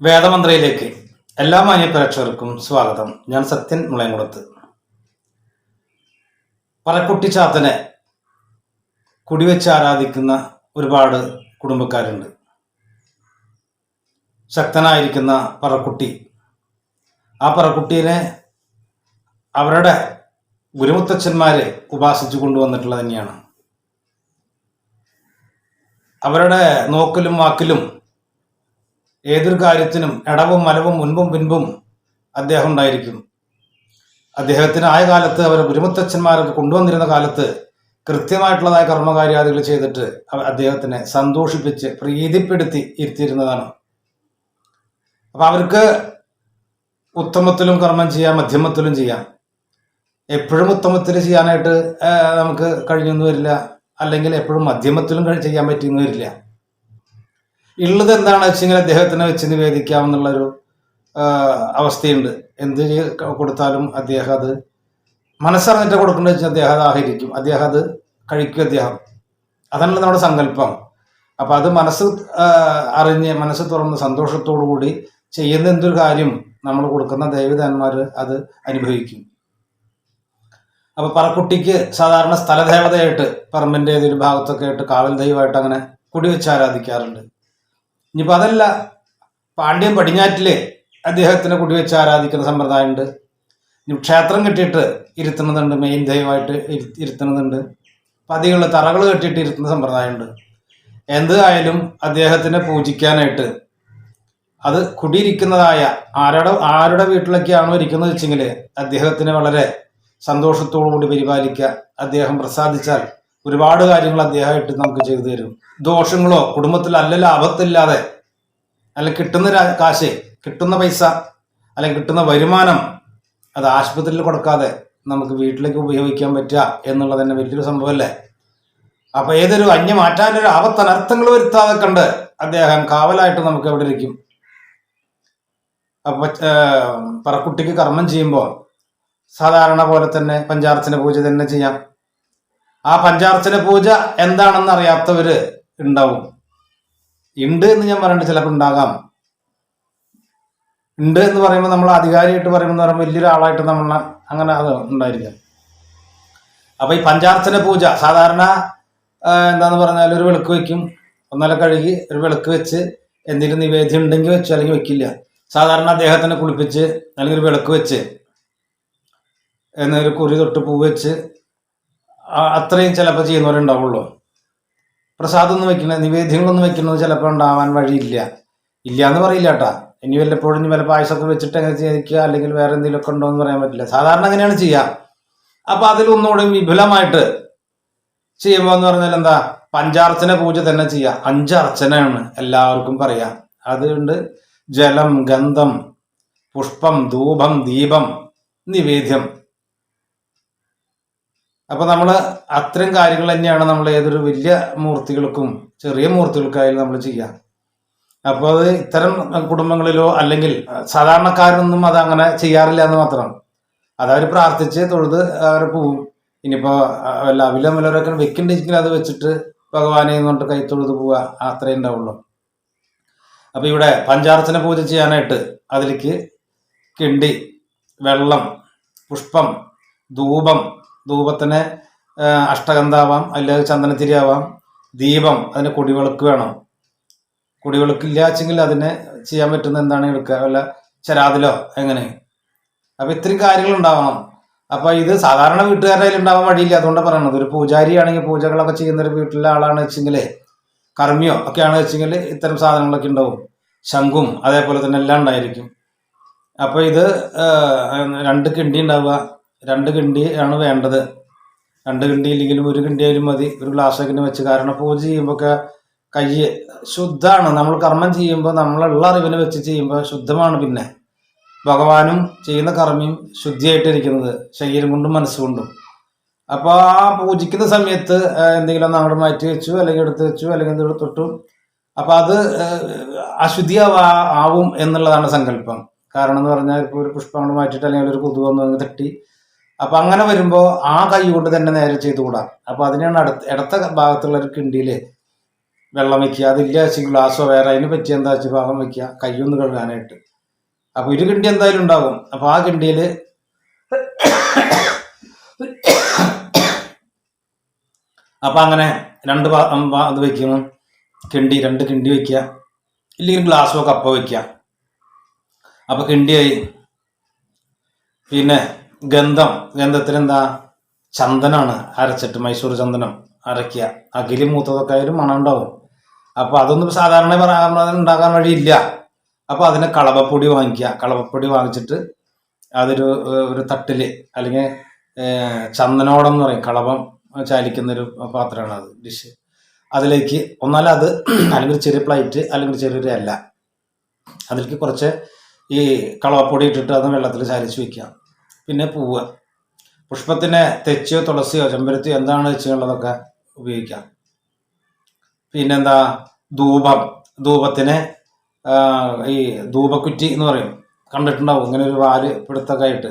വേദമന്ത്രയിലേക്ക് എല്ലാ മാന്യ പ്രേക്ഷകർക്കും സ്വാഗതം. ഞാൻ സത്യൻ മുളയംകുളത്ത്. പറക്കുട്ടി ചാത്തനെ കുടിവെച്ച് ആരാധിക്കുന്ന ഒരുപാട് കുടുംബക്കാരുണ്ട്. ശക്തനായിരിക്കുന്ന പറക്കുട്ടി. ആ പറക്കുട്ടീനെ അവരുടെ ഗുരുമുത്തച്ഛന്മാരെ ഉപാസിച്ചു കൊണ്ടുവന്നിട്ടുള്ളത് തന്നെയാണ്. അവരുടെ നോക്കലും വാക്കിലും ഏതൊരു കാര്യത്തിനും ഇടവും മലവും മുൻപും പിൻപും അദ്ദേഹം ഉണ്ടായിരിക്കും അദ്ദേഹത്തിന് ആയ കാലത്ത് അവർ ഗുരുമുത്തച്ഛന്മാരൊക്കെ കൊണ്ടുവന്നിരുന്ന കാലത്ത് കൃത്യമായിട്ടുള്ളതായ കർമ്മകാര്യാദികൾ ചെയ്തിട്ട് അദ്ദേഹത്തിനെ സന്തോഷിപ്പിച്ച് പ്രീതിപ്പെടുത്തി ഇരുത്തിയിരുന്നതാണ്. അപ്പൊ അവർക്ക് ഉത്തമത്തിലും കർമ്മം ചെയ്യാം മധ്യമത്തിലും ചെയ്യാം. എപ്പോഴും ഉത്തമത്തിൽ ചെയ്യാനായിട്ട് നമുക്ക് കഴിഞ്ഞൊന്നും വരില്ല. അല്ലെങ്കിൽ എപ്പോഴും മധ്യമത്തിലും ചെയ്യാൻ പറ്റിയെന്ന് വരില്ല. ഉള്ളത് എന്താണെന്ന് വെച്ചെങ്കിൽ അദ്ദേഹത്തിനെ വെച്ച് നിവേദിക്കാമെന്നുള്ളൊരു അവസ്ഥയുണ്ട്. എന്ത് കൊടുത്താലും അദ്ദേഹം അത് മനസ്സറിഞ്ഞിട്ട് കൊടുക്കേണ്ടത് വെച്ചാൽ അദ്ദേഹം അത് ആഹരിക്കും. അദ്ദേഹം അത് കഴിക്കും അദ്ദേഹം. അതാണല്ലോ നമ്മുടെ സങ്കല്പം. അപ്പൊ അത് മനസ്സ് അറിഞ്ഞ് മനസ്സ് തുറന്ന് കൂടി ചെയ്യുന്ന എന്തൊരു കാര്യം നമ്മൾ കൊടുക്കുന്ന ദേവിതന്മാർ അത് അനുഭവിക്കും. അപ്പൊ പറക്കുട്ടിക്ക് സാധാരണ സ്ഥലദേവതയായിട്ട് പറമ്പിന്റെ ഏതൊരു ഭാഗത്തൊക്കെ ആയിട്ട് കാവൽ ദൈവമായിട്ട് അങ്ങനെ കുടിവെച്ച് ആരാധിക്കാറുണ്ട്. ഇനിയിപ്പോൾ അതല്ല പാണ്ഡ്യം പടിഞ്ഞാറ്റിൽ അദ്ദേഹത്തിനെ കുടിവെച്ച് ആരാധിക്കുന്ന സമ്പ്രദായമുണ്ട്. ഇനി ക്ഷേത്രം കെട്ടിയിട്ട് ഇരുത്തുന്നതുണ്ട് മെയിൻ ദൈവമായിട്ട് ഇരു- ഇരുത്തുന്നതുണ്ട്. പതികൾ തറകൾ കെട്ടിയിട്ട് ഇരുത്തുന്ന സമ്പ്രദായമുണ്ട്. എന്തായാലും അദ്ദേഹത്തിനെ പൂജിക്കാനായിട്ട് അത് കുടിയിരിക്കുന്നതായ ആരുടെ ആരുടെ വീട്ടിലൊക്കെയാണോ ഇരിക്കുന്നത് വെച്ചെങ്കിൽ അദ്ദേഹത്തിന് വളരെ സന്തോഷത്തോടു കൂടി പരിപാലിക്കുക അദ്ദേഹം പ്രസാദിച്ചാൽ ഒരുപാട് കാര്യങ്ങൾ അദ്ദേഹമായിട്ട് നമുക്ക് ചെയ്തു തരും. ദോഷങ്ങളോ കുടുംബത്തിൽ അല്ല ലാഭത്തില്ലാതെ അല്ല കിട്ടുന്ന കാശ് കിട്ടുന്ന പൈസ അല്ലെങ്കിൽ കിട്ടുന്ന വരുമാനം അത് ആശുപത്രിയിൽ കൊടുക്കാതെ നമുക്ക് വീട്ടിലേക്ക് ഉപയോഗിക്കാൻ പറ്റുക എന്നുള്ളത് തന്നെ വലിയൊരു സംഭവമല്ലേ? അപ്പൊ ഏതൊരു അന്യ മാറ്റാനൊരു ആപത്തനർത്ഥങ്ങൾ വരുത്താതെ കണ്ട് അദ്ദേഹം കാവലായിട്ട് നമുക്ക് എവിടെ ഇരിക്കും? അപ്പൊ പറക്കുട്ടിക്ക് കർമ്മം ചെയ്യുമ്പോൾ സാധാരണ പോലെ തന്നെ പഞ്ചാർച്ചന പൂജ തന്നെ ചെയ്യാം. ആ പഞ്ചാർച്ചന പൂജ എന്താണെന്ന് അറിയാത്തവര് ഉണ്ടാവും. ഉണ്ട് എന്ന് ഞാൻ പറഞ്ഞിട്ട് ചിലപ്പോൾ ഉണ്ടാകാം. ഉണ്ട് എന്ന് പറയുമ്പോൾ നമ്മൾ അധികാരിയായിട്ട് പറയുമ്പോൾ പറയുമ്പോൾ വലിയൊരാളായിട്ട് നമ്മൾ അങ്ങനെ അത് ഉണ്ടായിരിക്കാം. അപ്പൊ ഈ പഞ്ചാർച്ചന പൂജ സാധാരണ എന്താന്ന് പറഞ്ഞാൽ ഒരു വിളക്ക് വെക്കും. ഒന്നല കഴുകി ഒരു വിളക്ക് വെച്ച് എന്തെങ്കിലും നിവേദ്യം ഉണ്ടെങ്കിൽ വെച്ചു അല്ലെങ്കിൽ വെക്കില്ല. സാധാരണ അദ്ദേഹത്തിനെ കുളിപ്പിച്ച് അല്ലെങ്കിൽ ഒരു വിളക്ക് വെച്ച് എന്നൊരു കുറി തൊട്ട് പൂ വെച്ച് അത്രയും ചിലപ്പോൾ ചെയ്യുന്നവരുണ്ടാവുള്ളൂ. പ്രസാദമൊന്നും വെക്കുന്നത് നിവേദ്യങ്ങളൊന്നും വെക്കുന്നത് ചിലപ്പോൾ ഉണ്ടാവാൻ വഴിയില്ല. ഇല്ല എന്ന് പറയില്ല കേട്ടാ ഇനി വല്ലപ്പോഴും വല്ല പായസമൊക്കെ വെച്ചിട്ട് അങ്ങനെ ചെയ്യിക്കുക അല്ലെങ്കിൽ വേറെ എന്തെങ്കിലുമൊക്കെ ഉണ്ടോ എന്ന് പറയാൻ പറ്റില്ല. സാധാരണ അങ്ങനെയാണ് ചെയ്യുക അപ്പൊ അതിലൊന്നുകൂടി വിപുലമായിട്ട് ചെയ്യുമ്പോൾ എന്ന് പറഞ്ഞാൽ എന്താ? പഞ്ചാർച്ചന പൂജ തന്നെ ചെയ്യുക അഞ്ചർച്ചനയാണ് എല്ലാവർക്കും പറയാം. അതുകൊണ്ട് ജലം ഗന്ധം പുഷ്പം ധൂപം ദീപം നിവേദ്യം. അപ്പൊ നമ്മൾ അത്തരം കാര്യങ്ങൾ തന്നെയാണ് നമ്മൾ ഏതൊരു വലിയ മൂർത്തികൾക്കും ചെറിയ മൂർത്തികൾക്കായാലും നമ്മൾ ചെയ്യാം. അപ്പോൾ അത് ഇത്തരം കുടുംബങ്ങളിലോ അല്ലെങ്കിൽ സാധാരണക്കാരൊന്നും അത് അങ്ങനെ ചെയ്യാറില്ല എന്ന് മാത്രം അതവർ പ്രാർത്ഥിച്ച് തൊഴുത് അവർ പോവും. ഇനിയിപ്പോ വല്ല അവിലം വല്ലവരൊക്കെ വെക്കുന്നുണ്ടെങ്കിൽ അത് വെച്ചിട്ട് ഭഗവാനെ കൊണ്ട് കൈ തൊഴുത് പോവുക അത്രേ ഉണ്ടാവുള്ളൂ. അപ്പൊ ഇവിടെ പഞ്ചാർച്ചന പൂജ ചെയ്യാനായിട്ട് അതിലേക്ക് കിണ്ടി വെള്ളം പുഷ്പം ധൂപം ധൂപത്തിന് അഷ്ടഗന്ധാവാം അല്ലെങ്കിൽ ചന്ദനത്തിരി ആവാം ദീപം അതിന് കുടിവിളക്ക് വേണം. കുടിവിളക്കില്ല വെച്ചെങ്കിൽ അതിന് ചെയ്യാൻ പറ്റുന്ന എന്താണ് എടുക്കുക? വല്ല ചരാതിലോ എങ്ങനെ? അപ്പൊ ഇത്രയും കാര്യങ്ങൾ ഉണ്ടാവണം. അപ്പൊ ഇത് സാധാരണ വീട്ടുകാരുടെ ഉണ്ടാവാൻ വഴിയില്ല. അതുകൊണ്ട് പറയണത്. ഒരു പൂജാരിയാണെങ്കിൽ പൂജകളൊക്കെ ചെയ്യുന്ന ഒരു വീട്ടിലെ ആളാണ് വെച്ചെങ്കിലേ കർമ്മിയോ ഒക്കെ ആണ് വെച്ചെങ്കിൽ ഇത്തരം സാധനങ്ങളൊക്കെ ഉണ്ടാവും. ശംഖും അതേപോലെ തന്നെ എല്ലാം ഉണ്ടായിരിക്കും. അപ്പൊ ഇത് രണ്ട് കിണ്ടി ഉണ്ടാവുക. രണ്ട് കിണ്ടി ആണ് വേണ്ടത്. രണ്ട് കിണ്ടി ഇല്ലെങ്കിലും ഒരു കിണ്ടി ആയാലും മതി. ഒരു ഗ്ലാസ്സൊക്കെ വെച്ച് കാരണം പൂജ ചെയ്യുമ്പോൾ കൈ ശുദ്ധമാണ്. നമ്മൾ കർമ്മം ചെയ്യുമ്പോൾ നമ്മളുള്ള അറിവിനെ വെച്ച് ചെയ്യുമ്പോൾ ശുദ്ധമാണ് പിന്നെ. ഭഗവാനും ചെയ്യുന്ന കർമ്മയും ശുദ്ധിയായിട്ടിരിക്കുന്നത്. ശരീരം കൊണ്ടും മനസ്സുകൊണ്ടും അപ്പോൾ ആ പൂജിക്കുന്ന സമയത്ത് എന്തെങ്കിലും നമ്മൾ മാറ്റി വെച്ചു അല്ലെങ്കിൽ എടുത്ത് വെച്ചു അല്ലെങ്കിൽ എന്തെങ്കിലും തൊട്ടു. അപ്പൊ അത് അശുദ്ധി ആവും എന്നുള്ളതാണ് സങ്കല്പം. കാരണം എന്ന് പറഞ്ഞാൽ ഇപ്പോൾ ഒരു പുഷ്പം അങ്ങോട്ട് മാറ്റിയിട്ട് അല്ലെങ്കിൽ ഒരു കൊതു വന്നു തട്ടി. അപ്പൊ അങ്ങനെ വരുമ്പോൾ ആ കൈ കൊണ്ട് തന്നെ നേരെ ചെയ്തുകൂടാ. അപ്പൊ അതിനാണ് അടുത്ത ഇടത്ത ഭാഗത്തുള്ള ഒരു കിണ്ടിയിൽ വെള്ളം വെക്കുക. അതില്ല വെച്ചാൽ ഗ്ലാസ്സോ വേറെ അതിന് പറ്റിയ എന്താ വെച്ചാൽ ഭാഗം വെക്കുക. കൈയൊന്ന് കഴുകാനായിട്ട്. അപ്പൊ ഒരു കിണ്ടി എന്തായാലും ഉണ്ടാകും അപ്പൊ ആ കിണ്ടിയിൽ അപ്പൊ അങ്ങനെ രണ്ട് ഇത് വെക്കുന്നു കിണ്ടി രണ്ട് കിണ്ടി വെക്കുക. ഇല്ലെങ്കിൽ ഗ്ലാസ്സോ കപ്പോ വെക്കുക. അപ്പൊ കിണ്ടിയായി. പിന്നെ ഗന്ധം. ഗന്ധത്തിന് എന്താ ചന്ദനാണ് അരച്ചിട്ട് മൈസൂർ ചന്ദനം അരയ്ക്കുക. അകിലി മൂത്തതൊക്കെ ആയാലും മണം ഉണ്ടാവും അപ്പോൾ അതൊന്നും സാധാരണ ഉണ്ടാകാൻ വഴിയില്ല. അപ്പോൾ അതിന് കളവപ്പൊടി വാങ്ങിക്കുക. കളവപ്പൊടി വാങ്ങിച്ചിട്ട് അതൊരു ഒരു തട്ടിൽ അല്ലെങ്കിൽ ചന്ദനോടം എന്ന് പറയും. കളവം ചാലിക്കുന്ന ഒരു പാത്രമാണ് അത് ഡിഷ്. അതിലേക്ക് ഒന്നാൽ അത് അല്ലെങ്കിൽ ചെറിയ പ്ലേറ്റ് അല്ലെങ്കിൽ ചെറിയൊരു അല്ല. അതിലേക്ക് കുറച്ച് ഈ കളവപ്പൊടി ഇട്ടിട്ട് അത് വെള്ളത്തിൽ ചാലിച്ച് വെക്കുക. പിന്നെ പൂവ്. പുഷ്പത്തിന് തെച്ചിയോ തുളസിയോ ചെമ്പരത്തിയോ എന്താണ് വെച്ചുള്ളതൊക്കെ ഉപയോഗിക്കാം. പിന്നെന്താ ധൂപം. ധൂപത്തിന് ഈ ധൂപക്കുറ്റി എന്ന് പറയും. കണ്ടിട്ടുണ്ടാവും ഇങ്ങനെ ഒരു വാൽ പിടുത്തൊക്കെ ആയിട്ട്.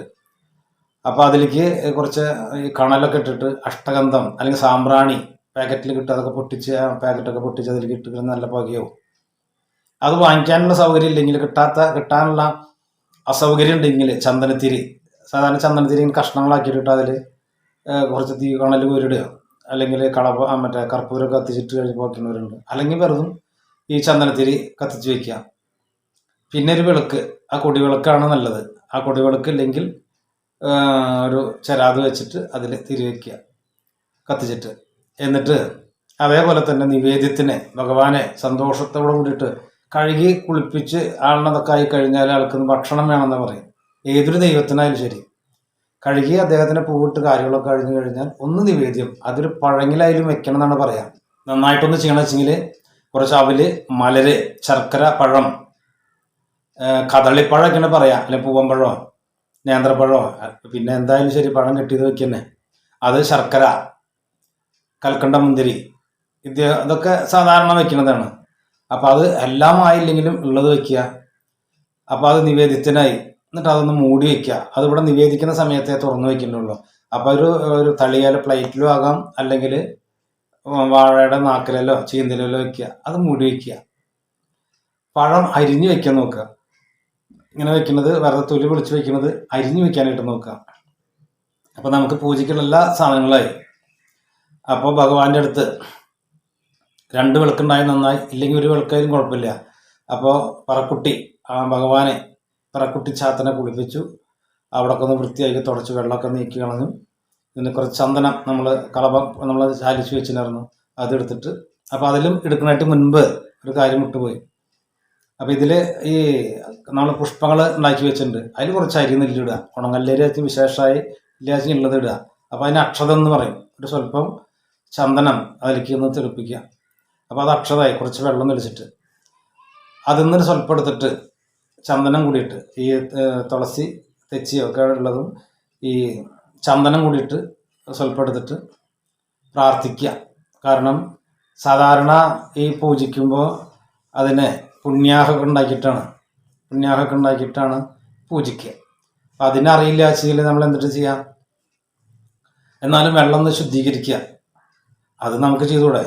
അപ്പോൾ അതിലേക്ക് കുറച്ച് ഈ കണലൊക്കെ ഇട്ടിട്ട് അഷ്ടഗന്ധം അല്ലെങ്കിൽ സാമ്പ്രാണി പാക്കറ്റിൽ കിട്ടും. അതൊക്കെ പൊട്ടിച്ച് പാക്കറ്റൊക്കെ പൊട്ടിച്ച് അതിലേക്ക് ഇട്ട് നല്ല പുകയാവും. അത് വാങ്ങിക്കാനുള്ള സൗകര്യം ഇല്ലെങ്കിൽ കിട്ടാത്ത കിട്ടാനുള്ള അസൗകര്യം ഉണ്ടെങ്കിൽ ചന്ദനത്തിരി സാധാരണ ചന്ദനത്തിരി കഷ്ണങ്ങളാക്കിയിട്ടിട്ട് കഷ്ണങ്ങളാക്കിയിട്ട് അതിൽ കുറച്ച് തീ കണൽ കോരിടുക. അല്ലെങ്കിൽ കളപ മറ്റേ കർപ്പൂരം കത്തിച്ചിട്ട് കഴിഞ്ഞ് പോക്കുന്നവരുണ്ട് അല്ലെങ്കിൽ വെറുതും ഈ ചന്ദനത്തിരി കത്തിച്ച് വയ്ക്കുക പിന്നെ ഒരു വിളക്ക് ആ കൊടി വിളക്കാണ് നല്ലത്. ആ കൊടി വിളക്ക് ഇല്ലെങ്കിൽ ഒരു ചരാത് വെച്ചിട്ട് അതിൽ തിരി വയ്ക്കുക കത്തിച്ചിട്ട്. എന്നിട്ട് അതേപോലെ തന്നെ നിവേദ്യത്തിനെ ഭഗവാനെ സന്തോഷത്തോടു കൂടിയിട്ട് കഴുകി കുളിപ്പിച്ച് ആളിനതൊക്കെ ആയി കഴിഞ്ഞാൽ ആൾക്ക് ഭക്ഷണം വേണമെന്ന് പറയും ഏതൊരു ദൈവത്തിനായാലും ശരി. കഴുകി അദ്ദേഹത്തിന് പൂവിട്ട് കാര്യങ്ങളൊക്കെ കഴിഞ്ഞു കഴിഞ്ഞാൽ ഒന്ന് നിവേദ്യം അതൊരു പഴങ്ങിലായാലും വെക്കണം എന്നാണ് പറയാം. നന്നായിട്ടൊന്ന് ചെയ്യണം വെച്ചെങ്കിൽ കുറച്ച് അവൽ മലര് ശർക്കര പഴം കദളിപ്പഴമൊക്കെയാണ് പറയാം. അല്ലെ പൂവമ്പഴോ നേന്ത്രപ്പഴമോ പിന്നെ എന്തായാലും ശരി പഴം കെട്ടിയത് വെക്കന്നെ. അത് ശർക്കര കൽക്കണ്ട മുന്തിരി ഇത് അതൊക്കെ സാധാരണ വെക്കുന്നതാണ് അപ്പോൾ അത് എല്ലാം ആയില്ലെങ്കിലും ഉള്ളത് വെക്കുക. അപ്പോൾ അത് നിവേദ്യത്തിനായി. എന്നിട്ട് അതൊന്ന് മൂടി വെക്കുക. അതിവിടെ നിവേദിക്കുന്ന സമയത്തെ തുറന്നു വെക്കുന്നുള്ളൂ. അപ്പോൾ ഒരു ഒരു തളിയാല പ്ലേറ്റിലും ആകാം. അല്ലെങ്കിൽ വാഴയുടെ നാക്കിലല്ലോ ചീന്തലിലോ വെക്കുക. അത് മൂടി വെക്കുക. പഴം അരിഞ്ഞു വെക്കാൻ നോക്കുക. ഇങ്ങനെ വെക്കുന്നത് വെറുതെ തൊലി പൊളിച്ച് വെക്കുന്നത് അരിഞ്ഞു വെക്കാനായിട്ട് നോക്കുക. അപ്പോൾ നമുക്ക് പൂജയ്ക്കുള്ള എല്ലാ സാധനങ്ങളായി. അപ്പോൾ ഭഗവാന്റെ അടുത്ത് രണ്ട് വിളക്കുണ്ടായി നന്നായി. ഇല്ലെങ്കിൽ ഒരു വിളക്കായാലും കുഴപ്പമില്ല. അപ്പോൾ പറക്കുട്ടി ആ ഭഗവാനെ പറക്കുട്ടി ചാത്തനെ കുളിപ്പിച്ചു. അവിടെയൊക്കെ ഒന്ന് വൃത്തിയാക്കി തുടച്ച് വെള്ളമൊക്കെ നീക്കി കളഞ്ഞു. പിന്നെ കുറച്ച് ചന്ദനം നമ്മൾ കളബ നമ്മൾ ചാലിച്ച് വെച്ചിട്ടുണ്ടായിരുന്നു. അതെടുത്തിട്ട് അപ്പോൾ അതിലും എടുക്കുന്നതായിട്ട് മുൻപ് ഒരു കാര്യം വിട്ടുപോയി. അപ്പോൾ ഇതിൽ ഈ നമ്മൾ പുഷ്പങ്ങൾ ഉണ്ടാക്കി വെച്ചിട്ടുണ്ട്. അതിൽ കുറച്ച് അരി നെല്ലിടുക ഉണങ്ങല്ലേരി വിശേഷമായി ഇല്ലാച്ചി ഉള്ളത് ഇടുക. അപ്പോൾ അതിന് അക്ഷതം എന്ന് പറയും. ഒരു സ്വല്പം ചന്ദനം അതിലേക്ക് ഒന്ന് തെളിപ്പിക്കുക. അപ്പോൾ അത് അക്ഷതമായി കുറച്ച് വെള്ളം തെളിച്ചിട്ട്. അതിൽ നിന്നൊരു സ്വല്പം എടുത്തിട്ട് ചന്ദനം കൂടിയിട്ട് ഈ തുളസി തെച്ചിയോ ഒക്കെ ഉള്ളതും ഈ ചന്ദനം കൂടിയിട്ട് സ്വല്പം എടുത്തിട്ട് പ്രാർത്ഥിക്കുക. കാരണം സാധാരണ ഈ പൂജിക്കുമ്പോൾ അതിനെ പുണ്യാഹമൊക്കെ ഉണ്ടാക്കിയിട്ടാണ് പുണ്യാഹമൊക്കെ ഉണ്ടാക്കിയിട്ടാണ് പൂജിക്കുക. അപ്പം അതിനറിയില്ല വെച്ചെങ്കിൽ നമ്മൾ എന്തിട്ട് ചെയ്യാം? എന്നാലും വെള്ളം ഒന്ന് ശുദ്ധീകരിക്കുക. അത് നമുക്ക് ചെയ്തുകൂടെ?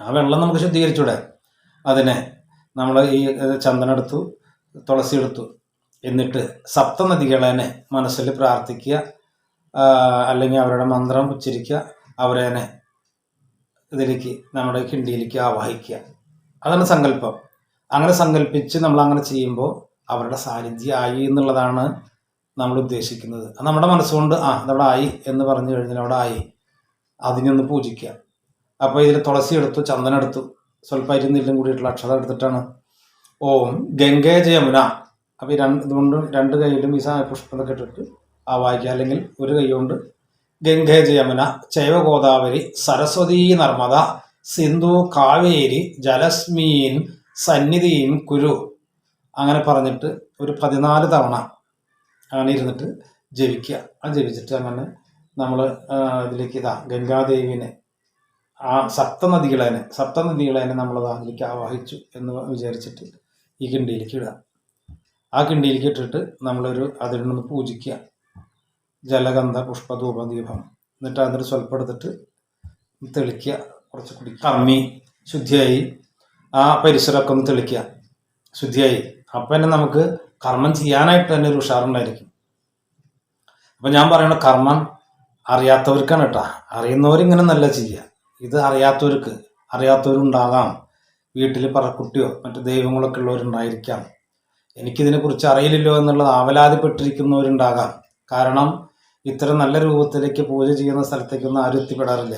ആ വെള്ളം നമുക്ക് ശുദ്ധീകരിച്ചൂടെ അതിനെ നമ്മൾ ഈ ചന്ദനം എടുത്തു തുളസി എടുത്തു എന്നിട്ട് സപ്തനദികളെന്നെ മനസ്സിൽ പ്രാർത്ഥിക്കുക അല്ലെങ്കിൽ അവരുടെ മന്ത്രം ഉച്ചരിക്കുക അവരെ ഇതിലേക്ക് നമ്മുടെ കിണ്ടിയിലേക്ക് ആവാഹിക്കുക. അതാണ് സങ്കല്പം. അങ്ങനെ സങ്കല്പിച്ച് നമ്മൾ അങ്ങനെ ചെയ്യുമ്പോൾ അവരുടെ സാന്നിധ്യമായി എന്നുള്ളതാണ് നമ്മൾ ഉദ്ദേശിക്കുന്നത്. അത് നമ്മുടെ മനസ്സുകൊണ്ട് ആ അതവിടെ ആയി എന്ന് പറഞ്ഞു കഴിഞ്ഞാൽ അവിടെ ആയി. അതിനൊന്ന് പൂജിക്കുക. അപ്പോൾ ഇതിൽ തുളസി എടുത്തു ചന്ദനം എടുത്തു സ്വല്പം നെല്ലും കൂടിയിട്ടുള്ള അക്ഷരം എടുത്തിട്ടാണ്. ഓം ഗംഗേ ജയമുന അപ്പോൾ ഈ രണ്ട് ഇതുകൊണ്ട് രണ്ട് കൈയിലും ഈ സാ- ഇട്ടിട്ട് ആ വായിക്കുക. അല്ലെങ്കിൽ ഒരു കൈ കൊണ്ട് ഗംഗേ ജയമുന ചൈവ ഗോദാവരി സരസ്വതി നർമ്മദ സിന്ധു കാവേരി ജലസ്മീൻ സന്നിധിയും കുരു. അങ്ങനെ പറഞ്ഞിട്ട് ഒരു പതിനാല് തവണ അങ്ങനെ ഇരുന്നിട്ട് ജപിക്കുക. ആ ജപിച്ചിട്ട് അങ്ങനെ നമ്മൾ ഇതിലേക്ക് ഇതാ ഗംഗാദേവിനെ ആ സപ്തനദികളേനെ സപ്തനദികളേനെ നമ്മൾ അതിലേക്ക് ആവാഹിച്ചു എന്ന് വിചാരിച്ചിട്ട് ഈ കിണ്ടിയിലേക്ക് ഇടുക. ആ കിണ്ടിയിലേക്ക് ഇട്ടിട്ട് നമ്മളൊരു അതിൽ നിന്ന് പൂജിക്കുക. ജലഗന്ധ പുഷ്പധൂപ ദീപം. എന്നിട്ട് അതിൽ സ്വല്പം എടുത്തിട്ട് തെളിക്കുക. കുറച്ച് കുടിക്കുക കമ്മി ശുദ്ധിയായി. ആ പരിസരമൊക്കെ ഒന്ന് തെളിക്കുക. ശുദ്ധിയായി. അപ്പം തന്നെ നമുക്ക് കർമ്മം ചെയ്യാനായിട്ട് തന്നെ ഒരു ഉഷാറുണ്ടായിരിക്കും. അപ്പം ഞാൻ പറയുന്ന കർമ്മം അറിയാത്തവർക്കാണ് കേട്ടോ. അറിയുന്നവരിങ്ങനെ നല്ല ചെയ്യുക ഇത് അറിയാത്തവർക്ക് അറിയാത്തവരുണ്ടാകാം. വീട്ടിൽ പറക്കുട്ടിയോ മറ്റു ദൈവങ്ങളൊക്കെ ഉള്ളവരുണ്ടായിരിക്കാം. എനിക്കിതിനെക്കുറിച്ച് അറിയില്ലല്ലോ എന്നുള്ളത് ആവലാതിപ്പെട്ടിരിക്കുന്നവരുണ്ടാകാം. കാരണം ഇത്ര നല്ല രൂപത്തിലേക്ക് പൂജ ചെയ്യുന്ന സ്ഥലത്തേക്കൊന്നും ആരും എത്തിപ്പെടാറില്ല.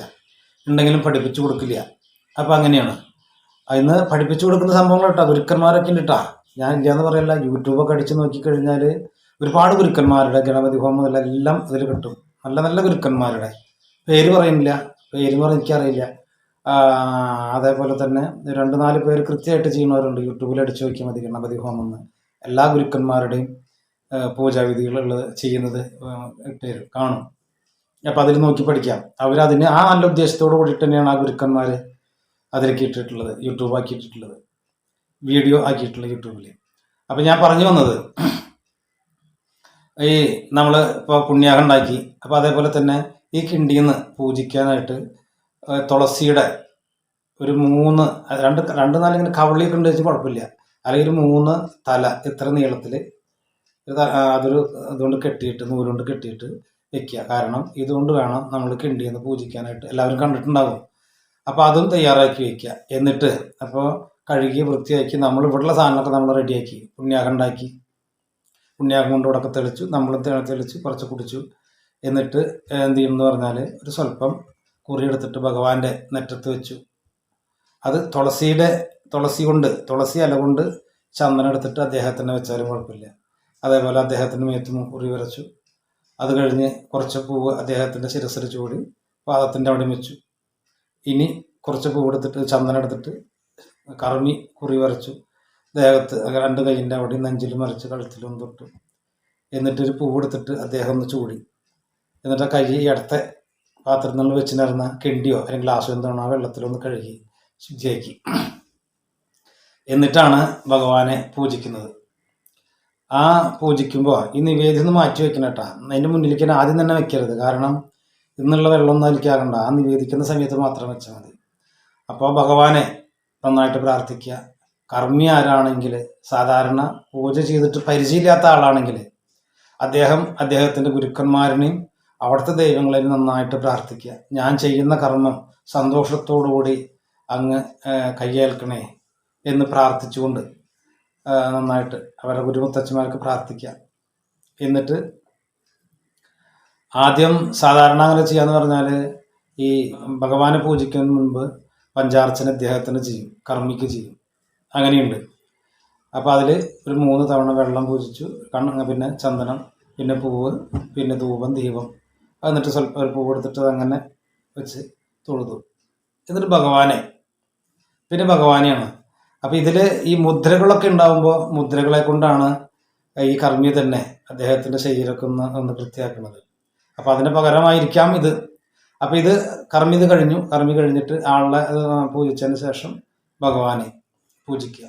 ഉണ്ടെങ്കിലും പഠിപ്പിച്ചു കൊടുക്കില്ല. അപ്പം അങ്ങനെയാണ്. അതിന്ന് പഠിപ്പിച്ചു കൊടുക്കുന്ന സംഭവങ്ങൾ കേട്ടോ ഗുരുക്കന്മാരൊക്കെ ഉണ്ട് കേട്ടോ ഞാൻ ഇല്ലയെന്ന് പറയല്ല യൂട്യൂബൊക്കെ അടിച്ച് നോക്കിക്കഴിഞ്ഞാൽ ഒരുപാട് ഗുരുക്കന്മാരുടെ ഗണപതി ഹോമം എല്ലാം ഇതിൽ കിട്ടും. നല്ല നല്ല ഗുരുക്കന്മാരുടെ. പേര് പറയുന്നില്ല. പേര് പറഞ്ഞാൽ എനിക്കറിയില്ല അതേപോലെ തന്നെ രണ്ട് നാല് പേര് കൃത്യമായിട്ട് ചെയ്യുന്നവരുണ്ട്. യൂട്യൂബിൽ അടിച്ചു നോക്കിയാൽ മതി ഗണപതി ഹോമം എന്ന്. എല്ലാ ഗുരുക്കന്മാരുടെയും പൂജാവിധികളുള്ളത് ചെയ്യുന്നത് പേര് കാണും. അപ്പം അതിൽ നോക്കി പഠിക്കാം. അവരതിന് ആ നല്ല ഉദ്ദേശത്തോട് കൂടിയിട്ട് തന്നെയാണ് ആ ഗുരുക്കന്മാർ അതിലേക്ക് ഇട്ടിട്ടുള്ളത് യൂട്യൂബ് ആക്കിയിട്ടുള്ളത് വീഡിയോ ആക്കിയിട്ടുള്ളത് യൂട്യൂബിൽ അപ്പം ഞാൻ പറഞ്ഞു വന്നത് ഈ നമ്മൾ ഇപ്പോൾ പുണ്യാഹം ഉണ്ടാക്കി. അപ്പോൾ അതേപോലെ തന്നെ ഈ കിണ്ടിയിൽ നിന്ന് പൂജിക്കാനായിട്ട് തുളസിയുടെ ഒരു മൂന്ന് രണ്ട് രണ്ട് രണ്ട് നാലിങ്ങനെ കവളിയൊക്കെ ഉണ്ട് വെച്ചാൽ കുഴപ്പമില്ല. അല്ലെങ്കിൽ ഒരു മൂന്ന് തല ഇത്ര നീളത്തിൽ അതൊരു ഇതുകൊണ്ട് കെട്ടിയിട്ട് നൂലുകൊണ്ട് കെട്ടിയിട്ട് വെക്കുക. കാരണം ഇതുകൊണ്ട് വേണം നമ്മൾ കിണ്ടിയിൽ നിന്ന് പൂജിക്കാനായിട്ട്. എല്ലാവരും കണ്ടിട്ടുണ്ടാകും അപ്പോൾ അതും തയ്യാറാക്കി വെക്കുക. എന്നിട്ട് അപ്പോൾ കഴുകി വൃത്തിയാക്കി നമ്മൾ ഇവിടെയുള്ള സാധനങ്ങളൊക്കെ നമ്മൾ റെഡിയാക്കി. പുണ്യാകം ഉണ്ടാക്കി. പുണ്യാകം കൊണ്ട് ഇവിടെയൊക്കെ തെളിച്ചു നമ്മൾ തെളിച്ച് കുറച്ച് കുടിച്ചു. എന്നിട്ട് എന്ത് ചെയ്യുമെന്ന് പറഞ്ഞാൽ ഒരു സ്വല്പം കുറിയെടുത്തിട്ട് ഭഗവാന്റെ നെറ്റത്ത് വെച്ചു. അത് തുളസിയുടെ തുളസി കൊണ്ട് തുളസി അല കൊണ്ട് ചന്ദനം എടുത്തിട്ട് അദ്ദേഹത്തിന് വെച്ചാലും കുഴപ്പമില്ല. അതേപോലെ അദ്ദേഹത്തിന്റെ മേത്ത് കുറി വരച്ചു. അത് കഴിഞ്ഞ് കുറച്ച് പൂവ് അദ്ദേഹത്തിന്റെ ശിരസിൽ ചൂടി പാദത്തിന്റെ അവിടെ വെച്ചു. ഇനി കുറച്ച് പൂവ് എടുത്തിട്ട് ചന്ദനം എടുത്തിട്ട് കറുമി കുറി വരച്ചു. ദേഹത്ത് രണ്ട് കൈയിന്റെ അവിടെ നെഞ്ചിലും വരച്ച് കഴുത്തിലും തൊട്ടു. എന്നിട്ടൊരു പൂവ് എടുത്തിട്ട് അദ്ദേഹം ഒന്ന് ചൂടി. എന്നിട്ട് കഴുകി അടുത്ത പാത്രത്തിൽ നിന്ന് വെച്ചിരുന്ന കിണ്ടിയോ അല്ലെങ്കിൽ ഗ്ലാസ്സോ എന്താണോ ആ വെള്ളത്തിലൊന്ന് കഴുകി ശുചിയാക്കി എന്നിട്ടാണ് ഭഗവാനെ പൂജിക്കുന്നത്. ആ പൂജിക്കുമ്പോൾ ഈ നിവേദ്യം ഒന്ന് മാറ്റി വെക്കണം കേട്ടോ. അതിന്റെ മുന്നിലേക്ക് ആദ്യം തന്നെ വെക്കരുത്. കാരണം ഇന്നുള്ള വെള്ളമൊന്നും അതിലേക്കാകണ്ട ആ നിവേദിക്കുന്ന സമയത്ത് മാത്രം വെച്ചാൽ മതി. അപ്പോൾ ഭഗവാനെ നന്നായിട്ട് പ്രാർത്ഥിക്കുക. കർമ്മി ആരാണെങ്കിൽ സാധാരണ പൂജ ചെയ്തിട്ട് പരിചയമില്ലാത്ത ആളാണെങ്കിൽ അദ്ദേഹം അദ്ദേഹത്തിന്റെ ഗുരുക്കന്മാരിനെയും അവിടുത്തെ ദൈവങ്ങളെ നന്നായിട്ട് പ്രാർത്ഥിക്കുക. ഞാൻ ചെയ്യുന്ന കർമ്മം സന്തോഷത്തോടുകൂടി അങ്ങ് കയ്യേൽക്കണേ എന്ന് പ്രാർത്ഥിച്ചുകൊണ്ട് നന്നായിട്ട് അവരുടെ ഗുരുമുത്തച്ഛന്മാർക്ക് പ്രാർത്ഥിക്കുക. എന്നിട്ട് ആദ്യം സാധാരണ അങ്ങനെ ചെയ്യാന്ന് പറഞ്ഞാൽ ഈ ഭഗവാനെ പൂജിക്കുന്നതിന് മുൻപ് പഞ്ചാർച്ചന അദ്ദേഹത്തിന് ചെയ്യും കർമ്മിക്ക് ചെയ്യും. അങ്ങനെയുണ്ട്. അപ്പോൾ അതിൽ ഒരു മൂന്ന് തവണ വെള്ളം പൂജിച്ചു കണ്ണ് പിന്നെ ചന്ദനം പിന്നെ പൂവ് പിന്നെ ധൂപം ദീപം എന്നിട്ട് സ്വല്പം പൂ കൊടുത്തിട്ട് അങ്ങനെ വെച്ച് തൊഴുതു. എന്നിട്ട് ഭഗവാനെ പിന്നെ ഭഗവാനെയാണ്. അപ്പോൾ ഇതിൽ ഈ മുദ്രകളൊക്കെ ഉണ്ടാകുമ്പോൾ മുദ്രകളെ കൊണ്ടാണ് ഈ കർമ്മി തന്നെ അദ്ദേഹത്തിന്റെ ശരീരമൊക്കെ ഒന്ന് ഒന്ന് വൃത്തിയാക്കുന്നത്. അപ്പോൾ അതിന് പകരമായിരിക്കാം ഇത്. അപ്പോൾ ഇത് കർമ്മി ഇത് കഴിഞ്ഞു. കർമ്മി കഴിഞ്ഞിട്ട് ആളെ പൂജിച്ചതിന് ശേഷം ഭഗവാനെ പൂജിക്കുക.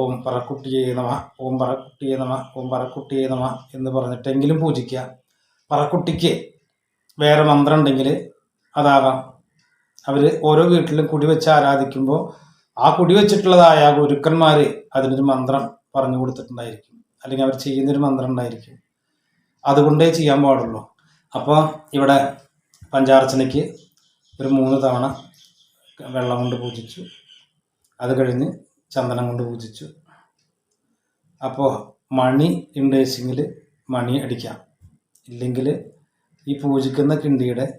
ഓം പറക്കുട്ടിയേ നമ ഓം പറക്കുട്ടിയേ നമ ഓം പറക്കുട്ടിയേ നമ എന്ന് പറഞ്ഞിട്ടെങ്കിലും പൂജിക്കുക. പറക്കുട്ടിക്ക് വേറെ മന്ത്രം ഉണ്ടെങ്കിൽ അതാകാം. അവർ ഓരോ വീട്ടിലും കുടി വെച്ച് ആരാധിക്കുമ്പോൾ ആ കുടി ആ ഗുരുക്കന്മാർ അതിനൊരു മന്ത്രം പറഞ്ഞു കൊടുത്തിട്ടുണ്ടായിരിക്കും. അല്ലെങ്കിൽ അവർ ചെയ്യുന്നൊരു മന്ത്രം ഉണ്ടായിരിക്കും. അതുകൊണ്ടേ ചെയ്യാൻ പാടുള്ളൂ. അപ്പോൾ ഇവിടെ പഞ്ചാർച്ചനയ്ക്ക് ഒരു മൂന്ന് തവണ വെള്ളം കൊണ്ട് പൂജിച്ചു. അത് കഴിഞ്ഞ് ചന്ദനം കൊണ്ട് പൂജിച്ചു. അപ്പോൾ മണി ഉണ്ടെങ്കിൽ മണി അടിക്കാം. ഇല്ലെങ്കിൽ ഈ പൂജിക്കുന്ന കിണ്ടിയുടെ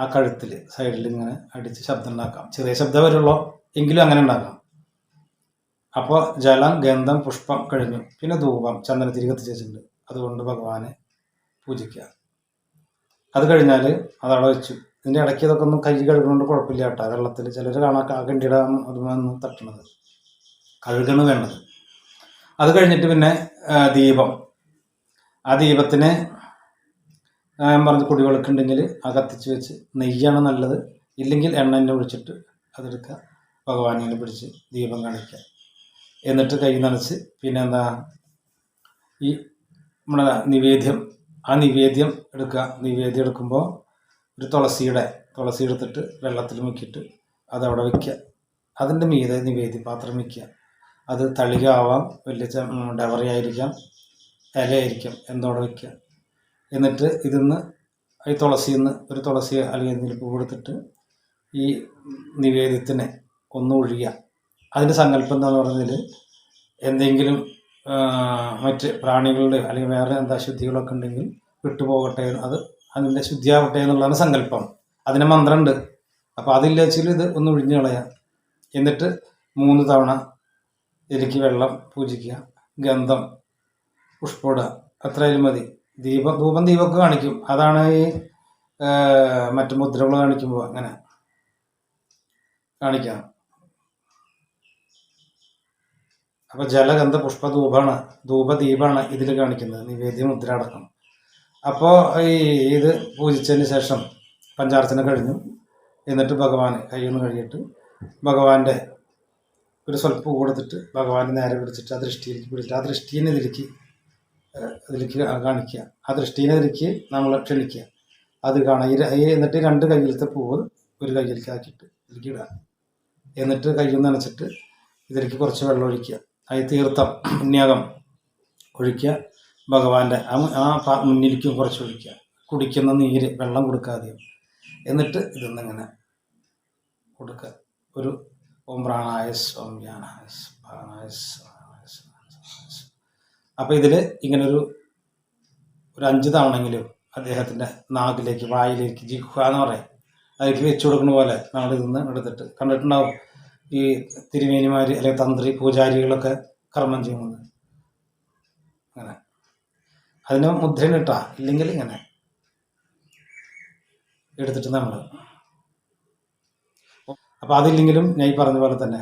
ആ കഴുത്തിൽ സൈഡിൽ ഇങ്ങനെ അടിച്ച് ശബ്ദം ഉണ്ടാക്കാം. ചെറിയ ശബ്ദം വരുള്ളൂ. എങ്കിലും അങ്ങനെ ഉണ്ടാക്കാം. അപ്പോൾ ജലം ഗന്ധം പുഷ്പം കഴിഞ്ഞു. പിന്നെ ധൂപം ചന്ദനത്തിരി കത്തിച്ചിട്ടുണ്ട്. അതുകൊണ്ട് ഭഗവാനെ പൂജിക്കുക. അത് കഴിഞ്ഞാൽ അതവിടെ വെച്ചു. ഇതിന്റെ ഇടയ്ക്ക് ഇതൊക്കെ ഒന്നും കൈ കഴുകുന്നുണ്ട് കുഴപ്പമില്ല കേട്ടോ. വെള്ളത്തിൽ ചിലർ കാണാൻ ആ കിണ്ടിയുടെ അതുമൊന്ന് തട്ടണത്. കഴുകണ് വേണ്ടത്. അത് കഴിഞ്ഞിട്ട് പിന്നെ ദീപം. ആ ദീപത്തിന് ഞാൻ പറഞ്ഞ കുടിവിളക്കുണ്ടെങ്കിൽ ആ കത്തിച്ച് വെച്ച് നെയ്യാണ് നല്ലത്. ഇല്ലെങ്കിൽ എണ്ണ തന്നെ ഒഴിച്ചിട്ട് അതെടുക്കുക. ഭഗവാനെ പിടിച്ച് ദീപം കാണിക്കുക. എന്നിട്ട് കൈ നനച്ച് പിന്നെ എന്താ ഈ നമ്മുടെ നിവേദ്യം ആ നിവേദ്യം എടുക്കുക. നിവേദ്യം എടുക്കുമ്പോൾ ഒരു തുളസിയുടെ തുളസി എടുത്തിട്ട് വെള്ളത്തിൽ മുക്കിയിട്ട് അതവിടെ വയ്ക്കുക അതിന്റെ മീതെ നിവേദ്യ പാത്രം വയ്ക്കുക അത് തളിക ആവാം വലിയ ഡവറി ആയിരിക്കാം ഇലയായിരിക്കാം എന്തോടെ വയ്ക്കുക എന്നിട്ട് ഇതിന്ന് ഈ തുളസിയിൽ നിന്ന് ഒരു തുളസി അല്ലെങ്കിൽ എന്തെങ്കിലും പൂ കൊടുത്തിട്ട് ഈ നിവേദ്യത്തിന് ഒന്നൊഴിയുക അതിന്റെ സങ്കല്പം എന്താണെന്ന് പറഞ്ഞാൽ എന്തെങ്കിലും മറ്റ് പ്രാണികളുടെ അല്ലെങ്കിൽ വേറെ എന്താ ശുദ്ധികളൊക്കെ ഉണ്ടെങ്കിൽ വിട്ടുപോകട്ടെ അത് അതിന്റെ ശുദ്ധിയാവട്ടെ എന്നുള്ളതാണ് സങ്കല്പം. അതിന് മന്ത്രമുണ്ട്. അപ്പോൾ അതില്ല വെച്ചാൽ ഇത് ഒന്ന് ഒഴിഞ്ഞു കളയാം. എന്നിട്ട് മൂന്ന് തവണ ഇതിലേക്ക് വെള്ളം പൂജിക്കുക ഗന്ധം പുഷ്പിടുക അത്രയും മതി. ദീപം ധൂപം ദീപമൊക്കെ കാണിക്കും. അതാണ് ഈ മറ്റു മുദ്രകൾ കാണിക്കുമ്പോൾ അങ്ങനെ കാണിക്കാം. അപ്പോൾ ജലഗന്ധ പുഷ്പ ധൂപമാണ് ധൂപദീപാണ് ഇതിൽ കാണിക്കുന്നത് നിവേദ്യ മുദ്ര അടക്കം. അപ്പോൾ ഈ ഇത് പൂജിച്ചതിന് ശേഷം പഞ്ചാർച്ചന കഴിഞ്ഞു. എന്നിട്ട് ഭഗവാൻ കയ്യൊന്ന് കഴുകിയിട്ട് ഭഗവാന്റെ ഒരു സ്വല്പം കൊടുത്തിട്ട് ഭഗവാന്റെ നേരെ പിടിച്ചിട്ട് ആ ദൃഷ്ടിയിലേക്ക് പിടിച്ചിട്ട് ആ ദൃഷ്ടിയെ ഇതിലേക്ക് ഏഹ്, ഇതിലേക്ക് കാണിക്കുക. ആ ദൃഷ്ടിനെ ഇതിലേക്ക് നമ്മൾ ക്ഷണിക്കുക. അത് കാണാം. ഈ എന്നിട്ട് രണ്ട് കയ്യിലത്തെ പൂവ് ഒരു കയ്യിലേക്ക് ആക്കിയിട്ട് ഇതിലേക്ക് ഇടുക എന്നിട്ട് കയ്യിൽ നനച്ചിട്ട് ഇതിലേക്ക് കുറച്ച് വെള്ളം ഒഴിക്കുക. അത് തീർത്ഥം പുണ്യാകം ഒഴിക്കുക. ഭഗവാന്റെ ആ മുന്നിലേക്കും കുറച്ച് ഒഴിക്കുക. കുടിക്കുന്ന നീര് വെള്ളം കൊടുക്കാതെയും എന്നിട്ട് ഇതൊന്നിങ്ങനെ കൊടുക്കുക. ഒരു ഓം പ്രാണായസ് ഓം ജ്ഞാനായ പ്രാണായ അപ്പോൾ ഇതിൽ ഇങ്ങനൊരു ഒരു അഞ്ച് തവണെങ്കിലും അദ്ദേഹത്തിന്റെ നാക്കിലേക്ക് വായിലേക്ക് ജിഹ്വ എന്ന് പറയും. അതിലേക്ക് വെച്ചു കൊടുക്കുന്ന പോലെ നമ്മൾ ഇതൊന്ന് എടുത്തിട്ട് കണ്ടിട്ടുണ്ടാവും. ഈ തിരുമേനിമാർ അല്ലെങ്കിൽ തന്ത്രി പൂജാരികളൊക്കെ കർമ്മം ചെയ്യുന്നത്. അങ്ങനെ. അതിന് മുദ്രണ് ഇട്ടാ ഇല്ലെങ്കിൽ ഇങ്ങനെ. എടുത്തിട്ട് നമ്മൾ അപ്പോൾ അതില്ലെങ്കിലും ഞാൻ ഈ പറഞ്ഞ പോലെ തന്നെ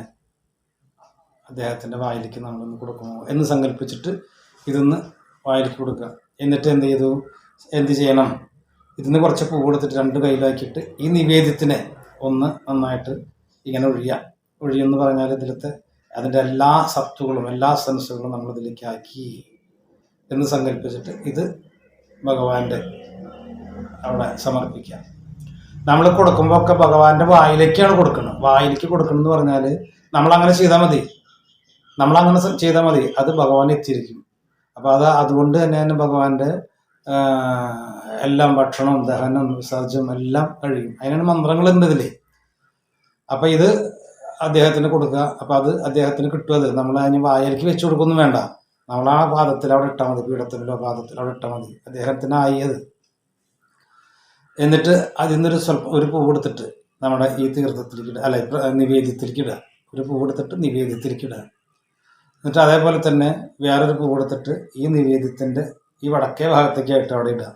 അദ്ദേഹത്തിന്റെ വായിലേക്ക് നമ്മളൊന്ന് കൊടുക്കുമോ എന്ന് സങ്കല്പിച്ചിട്ട് ഇതൊന്ന് വായിലേക്ക് കൊടുക്കുക. എന്നിട്ട് എന്ത് ചെയ്തു? എന്ത് ചെയ്യണം? ഇതിന് കുറച്ച് പൂ കൊടുത്തിട്ട് രണ്ട് കയ്യിലാക്കിയിട്ട് ഈ നിവേദ്യത്തിനെ ഒന്ന് നന്നായിട്ട് ഇങ്ങനെ ഒഴിയുക. ഒഴിയെന്ന് പറഞ്ഞാൽ ഇതിലത്തെ അതിന്റെ എല്ലാ സത്തുകളും എല്ലാ സെൻസുകളും നമ്മൾ ഇതിലേക്ക് ആക്കി എന്ന് സങ്കല്പിച്ചിട്ട് ഇത് ഭഗവാന്റെ അവിടെ സമർപ്പിക്കുക. നമ്മൾ കൊടുക്കുമ്പോൾ ഒക്കെ ഭഗവാന്റെ വായിലേക്കാണ് കൊടുക്കുന്നത്. വായിലേക്ക് കൊടുക്കണം എന്ന് പറഞ്ഞാൽ നമ്മൾ അങ്ങനെ ചെയ്താൽ മതി. നമ്മൾ അങ്ങനെ ചെയ്താൽ മതി. അത് ഭഗവാൻ എത്തിയിരിക്കും. അപ്പോൾ അത് അതുകൊണ്ട് തന്നെയാണ് ഭഗവാന്റെ എല്ലാം ഭക്ഷണം ദഹനം വിസർജ്യം എല്ലാം കഴിയും. അതിനാണ് മന്ത്രങ്ങൾ ഇതിൽ അപ്പം ഇത് അദ്ദേഹത്തിന് കൊടുക്കുക. അപ്പം അത് അദ്ദേഹത്തിന് കിട്ടും നമ്മൾ അതിന് വായലേക്ക് വെച്ച് കൊടുക്കൊന്നും വേണ്ട. നമ്മൾ ആ പാദത്തിൽ അവിടെ ഇട്ടാൽ മതി പീഠത്തിലോ പാദത്തിൽ അവിടെ ഇട്ടാൽ മതി. അദ്ദേഹത്തിനായി അത്. എന്നിട്ട് അതിൽ നിന്നൊരു സ്വല്പം ഒരു പൂ കൊടുത്തിട്ട് നമ്മുടെ ഈ തീർത്ഥത്തിലേക്ക് ഇടുക. അല്ല നിവേദ്യത്തിലേക്ക് ഇടുക. ഒരു പൂ കൊടുത്തിട്ട് നിവേദ്യത്തിലേക്ക് ഇടുക. എന്നിട്ട് അതേപോലെ തന്നെ വേറൊരു പൂ കൊടുത്തിട്ട് ഈ നിവേദ്യത്തിന്റെ ഈ വടക്കേ ഭാഗത്തേക്കായിട്ട് അവിടെ ഇടുക.